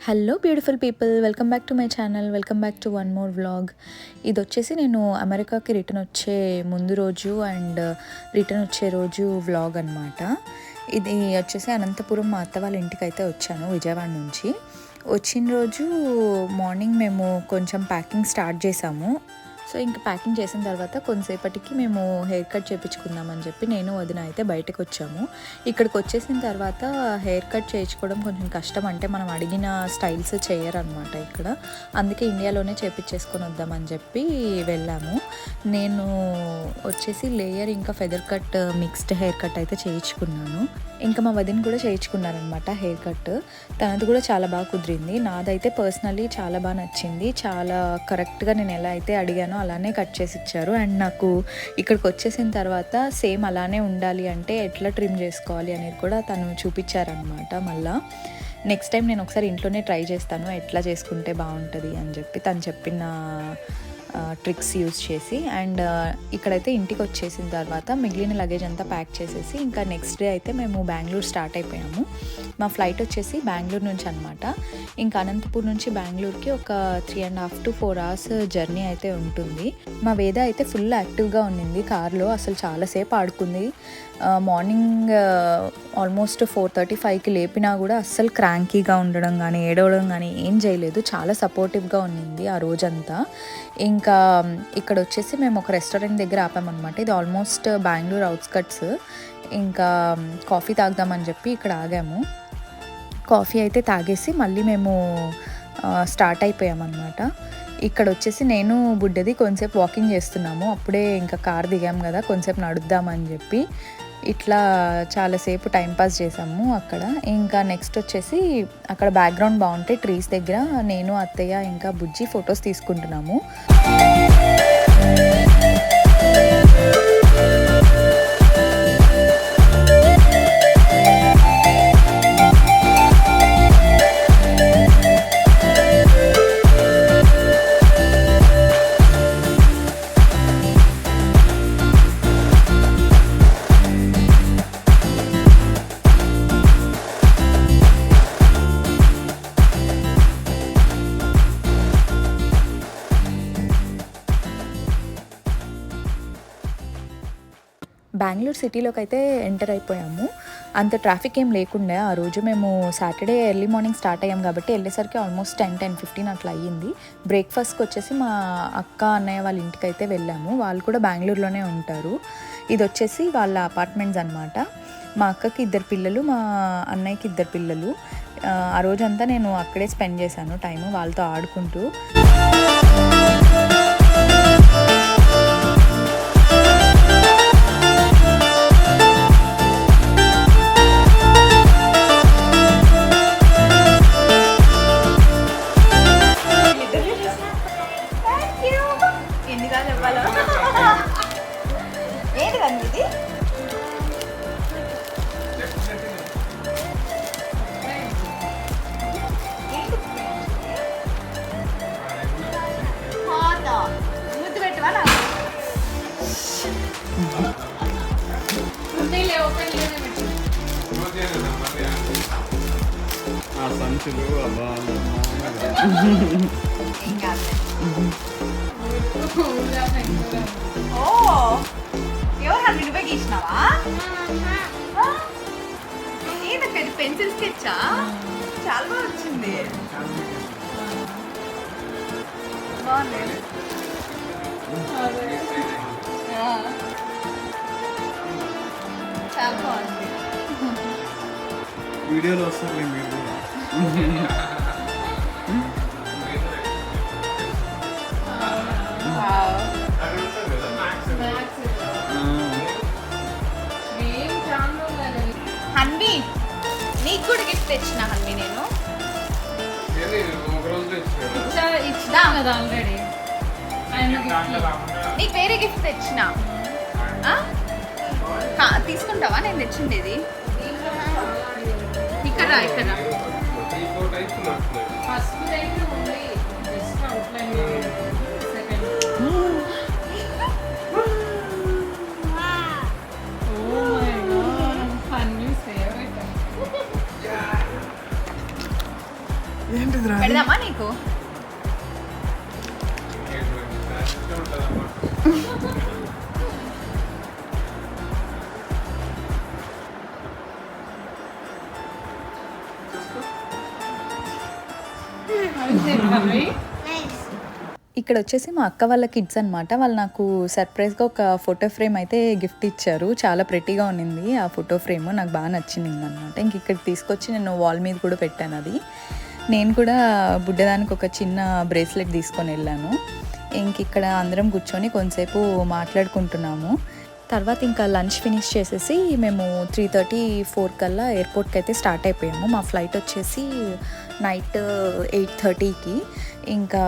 Hello beautiful people welcome back to my channel welcome back to one more vlog ఇది వచ్చేసి నేను అమెరికాకి return వచ్చే ముందు రోజు అండ్ రిటర్న్ uh, వచ్చే రోజు వ్లాగ్ అనమాట ఇది వచ్చేసి అనంతపురం మా అత్త వాళ్ళ ఇంటికి అయితే వచ్చాను విజయవాడ నుంచి. వచ్చిన రోజు మార్నింగ్ మేము కొంచెం ప్యాకింగ్ స్టార్ట్ చేసాము. సో ఇంకా ప్యాకింగ్ చేసిన తర్వాత కొంతసేపటికి మేము హెయిర్ కట్ చేయించుకుందామని చెప్పి నేను వదిన అయితే బయటకు వచ్చాము ఇక్కడికి వచ్చేసిన తర్వాత హెయిర్ కట్ చేయించుకోవడం కొంచెం కష్టం. అంటే మనం అడిగిన స్టైల్స్ చేయరనమాట ఇక్కడ. అందుకే ఇండియాలోనే చేపించేసుకొని వద్దామని చెప్పి వెళ్ళాము. నేను వచ్చేసి లేయర్ ఇంకా feather cut mixed hair cut అయితే చేయించుకున్నాను. ఇంకా మా వదిన కూడా చేయించుకున్నారనమాట హెయిర్ కట్. తనది కూడా చాలా బాగా కుదిరింది. నాదైతే పర్సనలీ చాలా బాగా నచ్చింది. చాలా కరెక్ట్గా నేను ఎలా అయితే అడిగానో అలానే కట్ చేసి ఇచ్చారు. అండ్ నాకు ఇక్కడికి వచ్చేసిన తర్వాత సేమ్ అలానే ఉండాలి అంటే ఎట్లా ట్రిమ్ చేసుకోవాలి అనేది కూడా తను చూపించారనమాట మళ్ళా. నెక్స్ట్ టైం నేను ఒకసారి ఇంట్లోనే ట్రై చేస్తాను ఎట్లా చేసుకుంటే బాగుంటుంది అని చెప్పి తను చెప్పిన ట్రిక్స్ యూజ్ చేసి అండ్ ఇక్కడైతే ఇంటికి వచ్చేసిన తర్వాత మిగిలిన లగేజ్ అంతా ప్యాక్ చేసేసి ఇంకా నెక్స్ట్ డే అయితే మేము బెంగళూరు స్టార్ట్ అయిపోయాము. మా ఫ్లైట్ వచ్చేసి బెంగళూరు నుంచి అనమాట ఇంకా అనంతపూర్ నుంచి బెంగళూరుకి ఒక three and half to four hours journey అయితే ఉంటుంది. మా వేద అయితే ఫుల్ యాక్టివ్గా ఉండింది కార్లో అసలు చాలాసేపు ఆడుకుంది. మార్నింగ్ ఆల్మోస్ట్ ఫోర్ థర్టీ ఫైవ్కి లేపినా కూడా అస్సలు క్రాంకీగా ఉండడం కానీ ఏడవడం కానీ ఏం చేయలేదు. చాలా సపోర్టివ్గా ఉండింది ఆ రోజంతా. ఇంకా ఇంకా ఇక్కడ వచ్చేసి మేము ఒక రెస్టారెంట్ దగ్గర ఆపామన్నమాట. ఇది ఆల్మోస్ట్ బెంగళూరు అవుట్స్కట్స్ ఇంకా కాఫీ తాగుదామని చెప్పి ఇక్కడ ఆగాము. కాఫీ అయితే తాగేసి మళ్ళీ మేము స్టార్ట్ అయిపోయామన్నమాట. ఇక్కడ వచ్చేసి నేను బుడ్డది కొంచెంసేపు వాకింగ్ చేస్తున్నాము. అప్పుడే ఇంకా కార్ దిగాము కదా కొంచెంసేపు నడుద్దామని చెప్పి. ఇట్లా చాలాసేపు టైంపాస్ చేసాము అక్కడ. ఇంకా నెక్స్ట్ వచ్చేసి అక్కడ బ్యాక్గ్రౌండ్ బాగుంటే ట్రీస్ దగ్గర నేను అత్తయ్య ఇంకా బుజ్జి ఫొటోస్ తీసుకుంటున్నాము. బెంగళూరు సిటీలోకి అయితే ఎంటర్ అయిపోయాము. అంత ట్రాఫిక్ ఏం లేకుండా. ఆ రోజు మేము సాటర్డే ఎర్లీ మార్నింగ్ స్టార్ట్ అయ్యాం కాబట్టి వెళ్ళేసరికి ఆల్మోస్ట్ టెన్ టెన్ ఫిఫ్టీన్ అట్లా అయ్యింది. బ్రేక్ఫాస్ట్కి వచ్చేసి మా అక్క అన్నయ్య వాళ్ళ ఇంటికి అయితే వెళ్ళాము. వాళ్ళు కూడా బెంగళూరులోనే ఉంటారు. ఇది వచ్చేసి వాళ్ళ అపార్ట్మెంట్స్ అనమాట మా అక్కకి ఇద్దరు పిల్లలు మా అన్నయ్యకి ఇద్దరు పిల్లలు. ఆ, రోజంతా నేను అక్కడే స్పెండ్ చేశాను టైము వాళ్ళతో ఆడుకుంటూ. ఏంటి కండి ఇది సంచులు అబ్బా ఓ ఎవరు హండ్రెడ్ రూపాయకి గీసినావా ఏంటి పెద్ద పెన్సిల్ స్కెచ్చా చాలా బాగా వచ్చింది బాగుంది చాలా బాగుంది వీడియోలో వస్తుంది మీరు తెచ్చిన హన్వి నేను. ఇచ్చినా కదా ఆల్రెడీ నీకు వేరే గిఫ్ట్ తెచ్చిన. తీసుకుంటావా? నేను తెచ్చిండేది. ఇక్కడ రా, ఇక్కడ రా. ఫస్ట్ పెడదామా నీకు? ఇక్కడ వచ్చేసి మా అక్క వాళ్ళ కిడ్స్ అనమాట వాళ్ళు నాకు సర్ప్రైజ్గా ఒక ఫోటో ఫ్రేమ్ అయితే గిఫ్ట్ ఇచ్చారు. చాలా ప్రెట్టీగా ఉన్నింది ఆ ఫోటో ఫ్రేమ్ నాకు బాగా నచ్చింది అనమాట ఇంక ఇక్కడ తీసుకొచ్చి నేను వాల్ మీద కూడా పెట్టాను అది. నేను కూడా బుడ్డదానికి ఒక చిన్న బ్రేస్లెట్ తీసుకొని వెళ్ళాను. ఇంక ఇక్కడ అందరం కూర్చొని కొంతసేపు మాట్లాడుకుంటున్నాము. తర్వాత ఇంకా లంచ్ ఫినిష్ చేసేసి మేము త్రీ థర్టీ ఫోర్ కల్లా ఎయిర్పోర్ట్కి అయితే స్టార్ట్ అయిపోయాము. మా ఫ్లైట్ వచ్చేసి నైట్ ఎయిట్ థర్టీకి. ఇంకా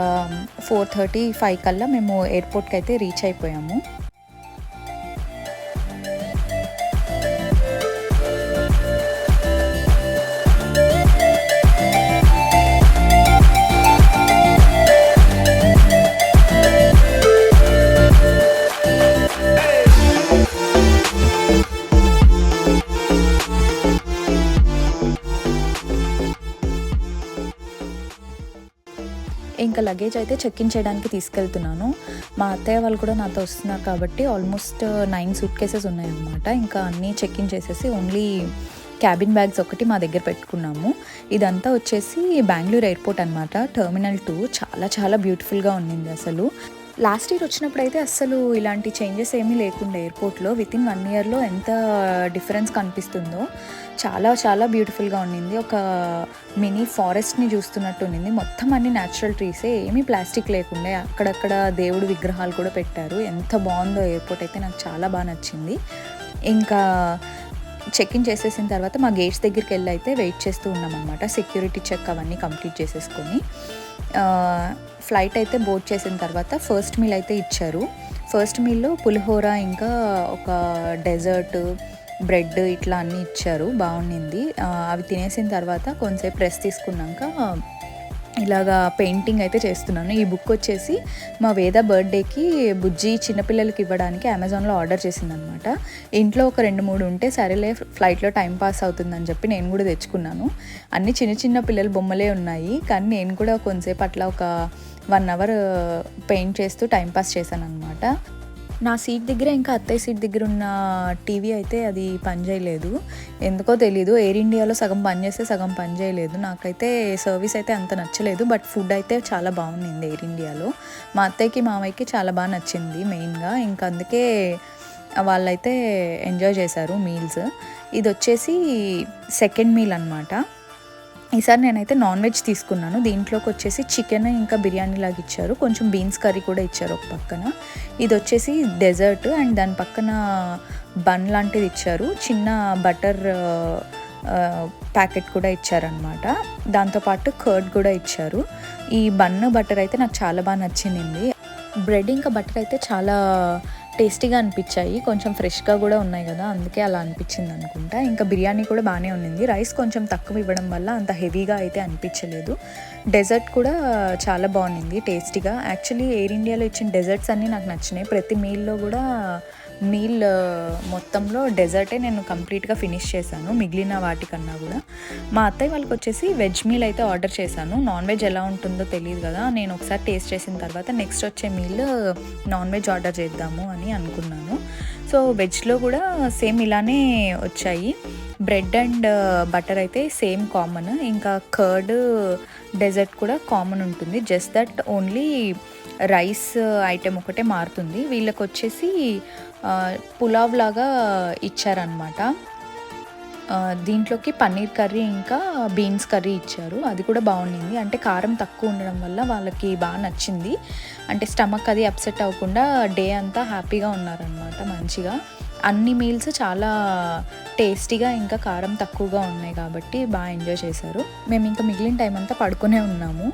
ఫోర్ థర్టీ ఫైవ్ కల్లా మేము ఎయిర్పోర్ట్కి అయితే రీచ్ అయిపోయాము. లగేజ్ అయితే చెక్ ఇన్ చేయడానికి తీసుకెళ్తున్నాను. మా అత్తయ్య వాళ్ళు కూడా నాతో వస్తున్నారు కాబట్టి ఆల్మోస్ట్ నైన్ సూట్ కేసెస్ ఉన్నాయన్నమాట. ఇంకా అన్నీ చెక్ ఇన్ చేసేసి ఓన్లీ క్యాబిన్ బ్యాగ్స్ ఒకటి మా దగ్గర పెట్టుకున్నాము. ఇదంతా వచ్చేసి బెంగళూరు ఎయిర్పోర్ట్ అనమాట టర్మినల్ టూ చాలా చాలా బ్యూటిఫుల్గా ఉండింది అసలు. లాస్ట్ ఇయర్ వచ్చినప్పుడు అయితే అస్సలు ఇలాంటి చేంజెస్ ఏమీ లేకుండా ఎయిర్పోర్ట్లో విత్ ఇన్ వన్ ఇయర్లో ఎంత డిఫరెన్స్ కనిపిస్తుందో చాలా చాలా బ్యూటిఫుల్గా ఉండింది ఒక మినీ ఫారెస్ట్ని చూస్తున్నట్టు ఉండింది మొత్తం అన్ని న్యాచురల్ ట్రీసే ఏమీ ప్లాస్టిక్ లేకుండా. అక్కడక్కడ దేవుడు విగ్రహాలు కూడా పెట్టారు. ఎంత బాగుందో ఎయిర్పోర్ట్ అయితే నాకు చాలా బాగా నచ్చింది. ఇంకా చెక్ ఇన్ చేసేసిన తర్వాత మా గేట్స్ దగ్గరికి వెళ్ళి అయితే వెయిట్ చేస్తూ ఉన్నాం అనమాట సెక్యూరిటీ చెక్ అవన్నీ కంప్లీట్ చేసేసుకొని. ఫ్లైట్ అయితే బోర్డ్ చేసిన తర్వాత ఫస్ట్ మీల్ అయితే ఇచ్చారు. ఫస్ట్ మీల్లో పులిహోర ఇంకా ఒక డెజర్ట్ బ్రెడ్ ఇట్లా అన్నీ ఇచ్చారు. బాగుండింది. అవి తినేసిన తర్వాత కొంతసేపు రెస్ట్ తీసుకున్నాక ఇలాగా పెయింటింగ్ అయితే చేస్తున్నాను. ఈ బుక్ వచ్చేసి మా వేద బర్త్డేకి బుజ్జి చిన్నపిల్లలకి ఇవ్వడానికి అమెజాన్లో ఆర్డర్ చేసిందనమాట ఇంట్లో ఒక రెండు మూడు ఉంటే సరేలే ఫ్లైట్లో టైం పాస్ అవుతుందని చెప్పి నేను కూడా తెచ్చుకున్నాను. అన్ని చిన్న చిన్న పిల్లల బొమ్మలే ఉన్నాయి. కానీ నేను కూడా కొంతసేపు అట్లా ఒక వన్ అవర్ పెయింట్ చేస్తూ టైం పాస్ చేశాను అనమాట నా సీట్ దగ్గర ఇంకా అత్తయ్య సీట్ దగ్గర ఉన్న టీవీ అయితే అది పనిచేయలేదు ఎందుకో తెలీదు. ఎయిర్ ఇండియాలో సగం పనిచేస్తే సగం పని చేయలేదు. నాకైతే సర్వీస్ అయితే అంత నచ్చలేదు. బట్ ఫుడ్ అయితే చాలా బాగుంది ఎయిర్ ఇండియాలో మా అత్తయ్యకి మామయ్యకి చాలా బాగా నచ్చింది మెయిన్గా ఇంకా అందుకే వాళ్ళైతే ఎంజాయ్ చేశారు మీల్స్ ఇది వచ్చేసి సెకండ్ మీల్ అనమాట ఈసారి నేనైతే నాన్ వెజ్ తీసుకున్నాను. దీంట్లోకి వచ్చేసి చికెన్ ఇంకా బిర్యానీ లాగా ఇచ్చారు. కొంచెం బీన్స్ కర్రీ కూడా ఇచ్చారు ఒక పక్కన. ఇది వచ్చేసి డెజర్ట్ అండ్ దాని పక్కన బన్ లాంటిది ఇచ్చారు. చిన్న బటర్ ప్యాకెట్ కూడా ఇచ్చారనమాట దాంతోపాటు కర్డ్ కూడా ఇచ్చారు. ఈ బన్ బటర్ అయితే నాకు చాలా బాగా నచ్చింది. బ్రెడ్ ఇంకా బటర్ అయితే చాలా టేస్టీగా అనిపించాయి. కొంచెం ఫ్రెష్గా కూడా ఉన్నాయి కదా అందుకే అలా అనిపించింది అనుకుంటా. ఇంకా బిర్యానీ కూడా బాగానే ఉన్నింది. రైస్ కొంచెం తక్కువ ఇవ్వడం వల్ల అంత హెవీగా అయితే అనిపించలేదు. డెజర్ట్ కూడా చాలా బాగుంది టేస్టీగా. యాక్చువల్లీ ఎయిర్ ఇండియాలో ఇచ్చిన డెజర్ట్స్ అన్నీ నాకు నచ్చినాయి. ప్రతి మీల్లో కూడా మీల్ మొత్తంలో డెజర్టే నేను కంప్లీట్గా ఫినిష్ చేశాను మిగిలిన వాటికన్నా కూడా. మా అత్తయ్య వాళ్ళకి వచ్చేసి వెజ్ మీల్ అయితే ఆర్డర్ చేశాను. నాన్ వెజ్ ఎలా ఉంటుందో తెలియదు కదా నేను ఒకసారి టేస్ట్ చేసిన తర్వాత నెక్స్ట్ వచ్చే మీల్ నాన్ వెజ్ ఆర్డర్ చేద్దాము అని అనుకున్నాను. సో వెజ్లో కూడా సేమ్ ఇలానే వచ్చాయి. బ్రెడ్ అండ్ బటర్ అయితే సేమ్ కామన్ ఇంకా కర్డ్ డెజర్ట్ కూడా కామన్ ఉంటుంది. Just that only rice item ఒకటే మారుతుంది. వీళ్ళకి వచ్చేసి పులావ్ లాగా ఇచ్చారనమాట దీంట్లోకి పన్నీర్ కర్రీ ఇంకా బీన్స్ కర్రీ ఇచ్చారు. అది కూడా బాగుండింది. అంటే కారం తక్కువ ఉండడం వల్ల వాళ్ళకి బాగా నచ్చింది. అంటే స్టమక్ అది అప్సెట్ అవ్వకుండా డే అంతా హ్యాపీగా ఉన్నారనమాట మంచిగా. అన్ని మీల్స్ చాలా టేస్టీగా ఇంకా కారం తక్కువగా ఉన్నాయి కాబట్టి బాగా ఎంజాయ్ చేశారు. మేము ఇంకా మిగిలిన టైం అంతా పడుకునే ఉన్నాము.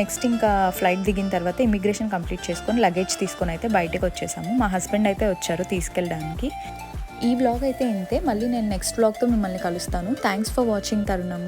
నెక్స్ట్ ఇంకా ఫ్లైట్ దిగిన తర్వాత ఇమిగ్రేషన్ కంప్లీట్ చేసుకొని లగేజ్ తీసుకొని అయితే బయటకు వచ్చేసాము. మా హస్బెండ్ అయితే వచ్చారు తీసుకెళ్ళడానికి. ఈ వ్లాగ్ అయితే ఇంతే. మళ్ళీ నేను నెక్స్ట్ బ్లాగ్తో మిమ్మల్ని కలుస్తాను. థ్యాంక్స్ ఫర్ వాచింగ్ తరుణం